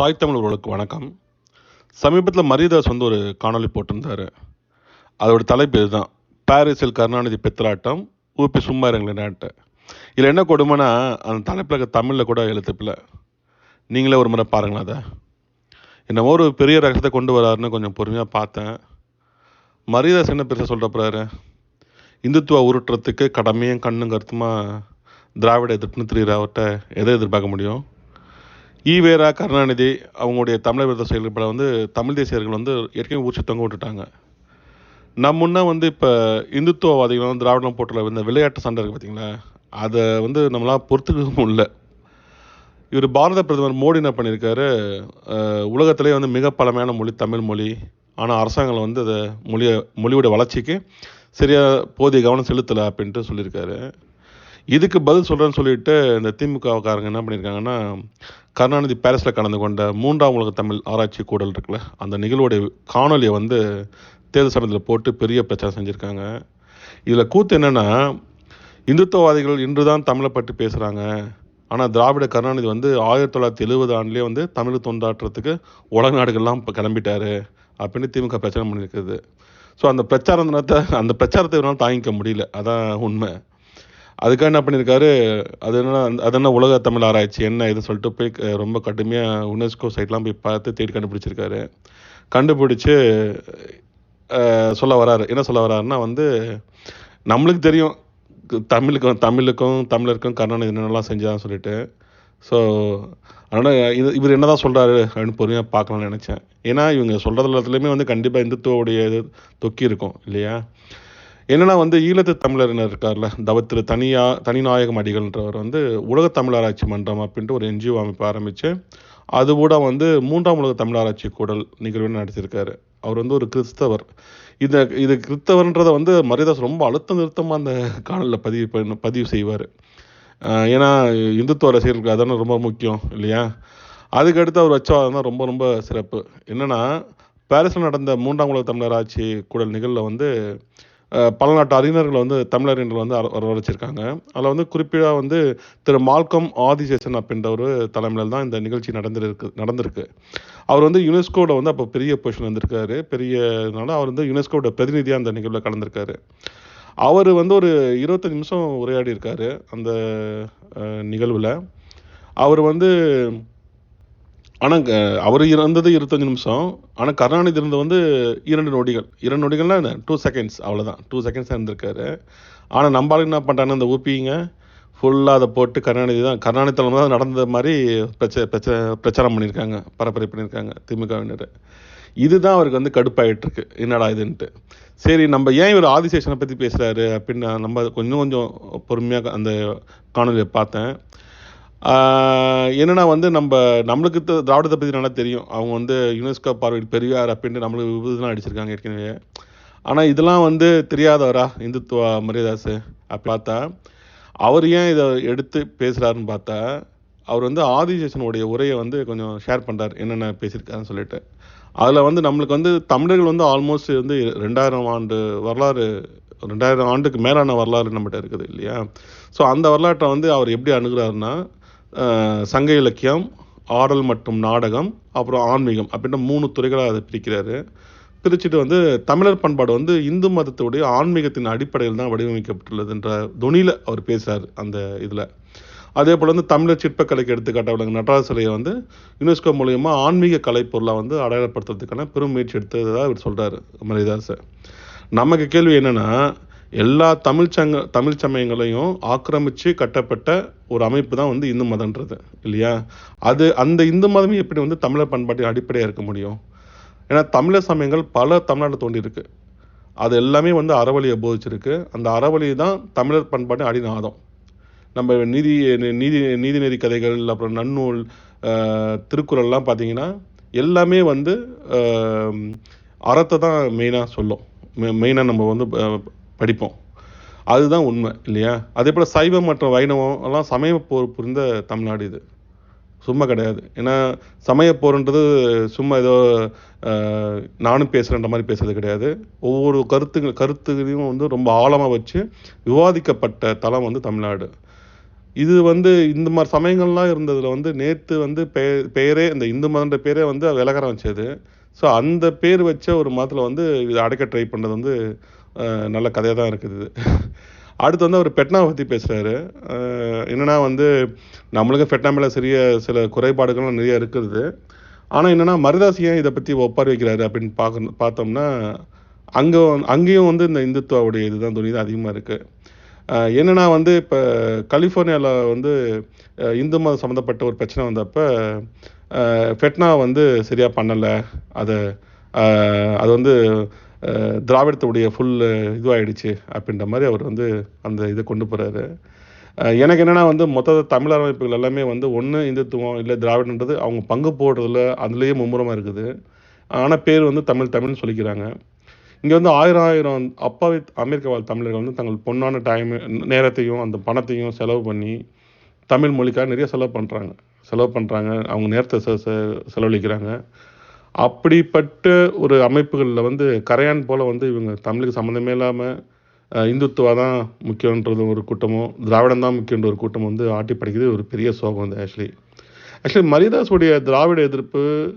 தாய் தமிழர்களுக்கு வணக்கம். சமீபத்தில் மரியதாஸ் வந்து ஒரு காணொளி போட்டிருந்தார். அதோட தலைப்பு இதுதான். பாரிஸில் கருணாநிதி பித்தலாட்டம் ஊபி சும்மா இருங்களேன்ட்டு இதில் என்ன கொடுமைனா அந்த தலைப்பில் இருக்க தமிழில் கூட எழுத்துப்பில். நீங்களே ஒரு முறை பாருங்களேன் அதை. என்னமோ ஒரு பெரிய ரகத்தை கொண்டு வராருன்னு கொஞ்சம் பொறுமையாக பார்த்தேன். மரியதாஸ் என்ன பெருசாக சொல்கிறப்பறாரு இந்துத்துவ உருட்டுறதுக்கு கடமையும் கண்ணும் கருத்துமாக திராவிட எதிர்ப்புன்னு திரியிற அவர்கிட்ட எதை எதிர்பார்க்க முடியும்? ஈவேரா கருணாநிதி அவங்களுடைய தமிழர் விருத செயல்பட வந்து தமிழ் தேசியர்கள் வந்து ஏற்கனவே ஊச்சி தொங்க விட்டுட்டாங்க. நம்ம முன்னே வந்து இப்போ இந்துத்துவவாதிகள் வந்து திராவிடம் போட்டில் இந்த விளையாட்டு சண்டை இருக்குது பார்த்தீங்களா அதை வந்து நம்மளால் பொறுத்துக்கவும் இல்லை. இவர் பாரத பிரதமர் மோடி என்ன பண்ணியிருக்காரு உலகத்திலே வந்து மிக பழமையான மொழி தமிழ் மொழி. ஆனால் அரசாங்கம் வந்து அதை மொழியை மொழியோட வளர்ச்சிக்கு சரியாக போதிய கவனம் செலுத்தலை அப்படின்ட்டு சொல்லியிருக்காரு இதுக்கு பதில் சொல்கிறேன்னு சொல்லிட்டு இந்த திமுகவுக்காரங்க என்ன பண்ணியிருக்காங்கன்னா கருணாநிதி பாரிஸில் கலந்து கொண்ட மூன்றாம் உலக தமிழ் ஆராய்ச்சி கூடல் இருக்குல்ல அந்த நிகழ்வுடைய காணொலியை வந்து தேர்தல் சமயத்தில் போட்டு பெரிய பிரச்சாரம் செஞ்சுருக்காங்க. இதில் கூத்து என்னென்னா இந்துத்துவவாதிகள் இன்று தான் தமிழை பற்றி பேசுகிறாங்க ஆனால் திராவிட கருணாநிதி வந்து ஆயிரத்தி தொள்ளாயிரத்தி எழுபது ஆண்டுலேயே வந்து தமிழ் தொண்டாற்றத்துக்கு உலக நாடுகள்லாம் இப்போ கிளம்பிட்டாரு அப்படின்னு திமுக பிரச்சாரம் பண்ணியிருக்குது. ஸோ அந்த பிரச்சாரத்தை அந்த பிரச்சாரத்தை இவரால் தாங்கிக்க முடியல. அதான் உண்மை. அதுக்காக என்ன பண்ணியிருக்காரு? அது என்ன அது என்ன உலக தமிழ் ஆராய்ச்சி என்ன இது சொல்லிட்டு போய் ரொம்ப கடுமையாக யுனெஸ்கோ சைட்லாம் போய் பார்த்து தேடி கண்டுபிடிச்சிருக்காரு. கண்டுபிடிச்சு சொல்ல வராரு. என்ன சொல்ல வராருன்னா வந்து நம்மளுக்கு தெரியும் தமிழுக்கும் தமிழுக்கும் தமிழருக்கும் கருணாநிதி என்னென்னலாம் செஞ்சான்னு சொல்லிட்டு. ஸோ அதனால் இது இவர் என்ன தான் சொல்கிறாரு அப்படின்னு பொறுமையாக பார்க்கலாம்னு நினச்சேன். ஏன்னா இவங்க சொல்கிறது எல்லாத்துலேயுமே வந்து கண்டிப்பாக இந்துத்துவோடைய இது தொக்கி இருக்கும் இல்லையா? என்னன்னா வந்து ஈழத்து தமிழர்னு இருக்கார்ல தவத்திரு தனியா தனிநாயகம் அடிகள்ன்றவர் வந்து உலக தமிழராட்சி மன்றம் அப்படின்ட்டு ஒரு என்ஜிஓ அமைப்பு ஆரம்பித்து அது கூட வந்து மூன்றாம் உலக தமிழராட்சி கூடல் நிகழ்வு நடத்தியிருக்காரு. அவர் வந்து ஒரு கிறிஸ்தவர். இந்த இது கிறிஸ்தவர்ன்றதை வந்து மரியாதாஸ் ரொம்ப அழுத்தம் நிறுத்தமாக அந்த காணலில் பதிவு பண்ண பதிவு செய்வார். ஏன்னா இந்துத்துவ ரசிகர்களுக்கு அதான ரொம்ப முக்கியம் இல்லையா? அதுக்கடுத்து அவர் வச்சவாதம் தான் ரொம்ப ரொம்ப சிறப்பு. என்னென்னா பாரிஸில் நடந்த மூன்றாம் உலக தமிழர் ஆட்சி கூடல் நிகழ்வில் வந்து பல நாட்டு அறிஞர்களை வந்து தமிழறிஞர்கள் வந்து வர- வரவழைச்சிருக்காங்க. அதில் வந்து குறிப்பிடாக வந்து திரு மால்கம் ஆதிசேஷன் அப்படின்ற ஒரு தலைமையில் தான் இந்த நிகழ்ச்சி நடந்திருக்கு நடந்திருக்கு. அவர் வந்து யுனெஸ்கோட வந்து அப்போ பெரிய பொசிஷன் வந்திருக்காரு பெரியனால அவர் வந்து யுனெஸ்கோட பிரதிநிதியாக அந்த நிகழ்வில் கலந்திருக்காரு. அவர் வந்து ஒரு இருபத்தஞ்சு நிமிஷம் உரையாடி இருக்காரு அந்த நிகழ்வில். அவர் வந்து ஆனால் அவர் இறந்தது இருபத்தஞ்சு நிமிஷம். ஆனால் கருணாநிதி இருந்தது வந்து இரண்டு நொடிகள். இரண்டு நொடிகள்னா என்ன? டூ செகண்ட்ஸ் அவ்வளோதான் டூ செகண்ட்ஸ் இருந்திருக்காரு. ஆனால் நம்மளால என்ன பண்ணிட்டாங்கன்னா அந்த ஊப்பிங்க ஃபுல்லாக அதை போட்டு கருணாநிதி தான் கருணாநிதி தலைமை தான் நடந்த மாதிரி பிரச்ச பிரச்ச பிரச்சாரம் பண்ணியிருக்காங்க. பரப்புரை பண்ணியிருக்காங்க திமுகவினர். இதுதான் அவருக்கு வந்து கடுப்பாயிட்டுருக்கு. என்னடா இதுன்ட்டு. சரி நம்ம ஏன் இவர் ஆதிசேஷனை பற்றி பேசுகிறாரு அப்படின்னு நம்ம கொஞ்சம் கொஞ்சம் பொறுமையாக அந்த காணொலியை பார்த்தேன். என்னன்னா வந்து நம்ம நம்மளுக்கு த- திராவிடத்தை பற்றி நல்லா தெரியும். அவங்க வந்து யுனெஸ்கோ பார்வையில் பெரியார் அப்படின்ட்டு நம்மளுக்கு விருதுலாம் அடிச்சிருக்காங்க ஏற்கனவே. ஆனால் இதெல்லாம் வந்து தெரியாதவரா? இந்துத்துவ மரியாதாஸ் அப்படி பார்த்தா அவர் ஏன் இதை எடுத்து பேசுகிறாருன்னு பார்த்தா அவர் வந்து ஆதிசேஷனுடைய உரையை வந்து கொஞ்சம் ஷேர் பண்ணுறார் என்னென்ன பேசியிருக்காருன்னு சொல்லிட்டு. அதில் வந்து நம்மளுக்கு வந்து தமிழர்கள் வந்து ஆல்மோஸ்ட் வந்து ரெண்டாயிரம் ஆண்டு வரலாறு ரெண்டாயிரம் ஆண்டுக்கு மேலான வரலாறு நம்மகிட்ட இருக்குது இல்லையா? ஸோ அந்த வரலாற்றை வந்து அவர் எப்படி அணுகிறாருன்னா சங்க இலக்கியம் ஆடல் மற்றும் நாடகம் அப்புறம் ஆன்மீகம் அப்படின்ற மூணு துறைகளாக அதை பிரிக்கிறாரு. பிரிச்சுட்டு வந்து தமிழர் பண்பாடு வந்து இந்து மதத்துடைய ஆன்மீகத்தின் அடிப்படையில் தான் வடிவமைக்கப்பட்டுள்ளதுன்ற துணியில் அவர் பேசுகிறார் அந்த இதில். அதே போல் வந்து தமிழர் சிற்பக்கலைக்கு எடுத்துக்காட்ட விளங்க நடராஜ சிலையை வந்து யுனெஸ்கோ மூலயமா ஆன்மீக கலைப்பொருளாக வந்து அடையாளப்படுத்துறதுக்கான பெரும் முயற்சி எடுத்ததாக இவர் சொல்கிறார் மரிதாசை நமக்கு கேள்வி என்னென்னா எல்லா தமிழ் சங்க தமிழ் சமயங்களையும் ஆக்கிரமித்து கட்டப்பட்ட ஒரு அமைப்பு தான் வந்து இந்து மதம்ன்றது இல்லையா? அது அந்த இந்து மதமே எப்படி வந்து தமிழர் பண்பாட்டின் அடிப்படையாக இருக்க முடியும்? ஏன்னா தமிழர் சமயங்கள் பல தமிழ்நாட்டில் தோண்டியிருக்கு அது எல்லாமே வந்து அறவழியை போதிச்சிருக்கு. அந்த அறவழி தான் தமிழர் பண்பாட்டின் அடிநாதம். நம்ம நீதி நீதி நீதிநெறி கதைகள் அப்புறம் நன்னூல் திருக்குறள்லாம் பார்த்தீங்கன்னா எல்லாமே வந்து அறத்தை தான் மெயினாக சொல்லும். மெயினாக நம்ம வந்து படிப்போம். அதுதான் உண்மை இல்லையா? அதே போல் சைவம் மற்றும் வைணவம் எல்லாம் சமய போர் புரிந்த தமிழ்நாடு இது. சும்மா கிடையாது. ஏன்னா சமய போர்ன்றது சும்மா ஏதோ நானும் பேசுகிறேன்ற மாதிரி பேசுறது கிடையாது. ஒவ்வொரு கருத்து கருத்துகளையும் வந்து ரொம்ப ஆழமாக வச்சு விவாதிக்கப்பட்ட தளம் வந்து தமிழ்நாடு. இது வந்து இந்த மாதிரி சமயங்கள்லாம் இருந்ததில் வந்து நேற்று வந்து பெயர் பெயரே இந்த இந்து மதன்ற பேரே வந்து விலகரம் வச்சது ஸோ அந்த பேர் வச்ச ஒரு மதத்தில் வந்து இதை அடைக்க ட்ரை பண்ணது வந்து நல்ல கதையாக தான் இருக்குது இது. அடுத்து வந்து அவர் பெட்னா பற்றி பேசுகிறாரு என்னென்னா வந்து நம்மளுக்கு பெட்னா மேலே சிறிய சில குறைபாடுகள்லாம் நிறைய இருக்குது. ஆனால் என்னென்னா மருதாசி ஏன் இதை பற்றி ஒப்பாரி வைக்கிறாரு அப்படின்னு பார்க்க பார்த்தோம்னா அங்கே அங்கேயும் வந்து இந்த இந்துத்துவாவுடைய இதுதான் துணி தான் அதிகமாக இருக்குது என்னென்னா வந்து இப்போ கலிஃபோர்னியாவில் வந்து இந்து மதம் சம்மந்தப்பட்ட ஒரு பிரச்சனை வந்தப்போ ஃபெட்னா வந்து சரியாக பண்ணலை. அதை அது வந்து திராவிடத்துடைய ஃபுல் இதுவாகிடுச்சு அப்படின்ற மாதிரி அவர் வந்து அந்த இதை கொண்டு போகிறாரு எனக்கு என்னென்னா வந்து மொத்த தமிழ் அமைப்புகள் எல்லாமே வந்து ஒன்று இந்துத்துவம் இல்லை திராவிடன்றது அவங்க பங்கு போடுறதுல அதுலேயே மும்முரமாக இருக்குது. ஆனால் பேர் வந்து தமிழ் தமிழ்னு சொல்லிக்கிறாங்க. இங்கே வந்து ஆயிரம் ஆயிரம் அப்பாவி அமெரிக்க வாழ் தமிழர்கள் வந்து தங்கள் பொன்னான டைம் நேரத்தையும் அந்த பணத்தையும் செலவு பண்ணி தமிழ் மொழிக்காக நிறைய செலவு பண்ணுறாங்க செலவு பண்ணுறாங்க அவங்க நேரத்தை செ செ- செலவழிக்கிறாங்க. அப்படிப்பட்ட ஒரு அமைப்புகளில் வந்து கரையான் போல் வந்து இவங்க தமிழுக்கு சம்மந்தமே இல்லாமல் இந்துத்துவா தான் முக்கியன்றது ஒரு கூட்டமும் திராவிடம் தான் முக்கியன்ற ஒரு கூட்டம் வந்து ஆட்டி படைக்கிறது ஒரு பெரிய சோகம் வந்து ஆக்சுவலி ஆக்சுவலி மரிதாஸுடைய திராவிட எதிர்ப்பு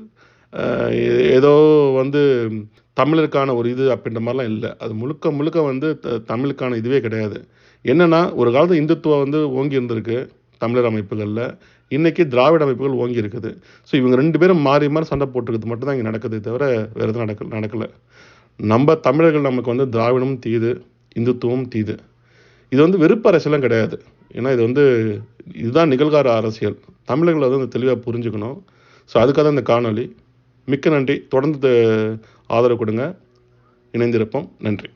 ஏதோ வந்து தமிழருக்கான ஒரு இது அப்படின்ற மாதிரிலாம் இல்லை. அது முழுக்க முழுக்க வந்து த- தமிழுக்கான இதுவே கிடையாது. என்னன்னா ஒரு காலத்தில் இந்துத்துவம் வந்து ஓங்கி இருந்திருக்கு. தமிழர் அமைப்புகளில் இன்றைக்கி திராவிட அமைப்புகள் ஓங்கி இருக்குது. ஸோ இவங்க ரெண்டு பேரும் மாறி மாறி சண்டை போட்டுருக்கிறது மட்டும்தான் இங்கே நடக்குதே தவிர வேறு எதுவும் நடக்க நடக்கலை. நம்ம தமிழர்கள் நமக்கு வந்து திராவிடமும் தீது இந்துத்துவமும் தீது. இது வந்து வெறுப்பு அரசியலாம் கிடையாது. ஏன்னா இது வந்து இதுதான் நிகழ்கார அரசியல். தமிழர்கள் வந்து தெளிவாக புரிஞ்சுக்கணும். ஸோ அதுக்காக தான் இந்த காணொளி. மிக்க நன்றி. தொடர்ந்து ஆதரவு கொடுங்க. இணைந்திருப்போம். நன்றி.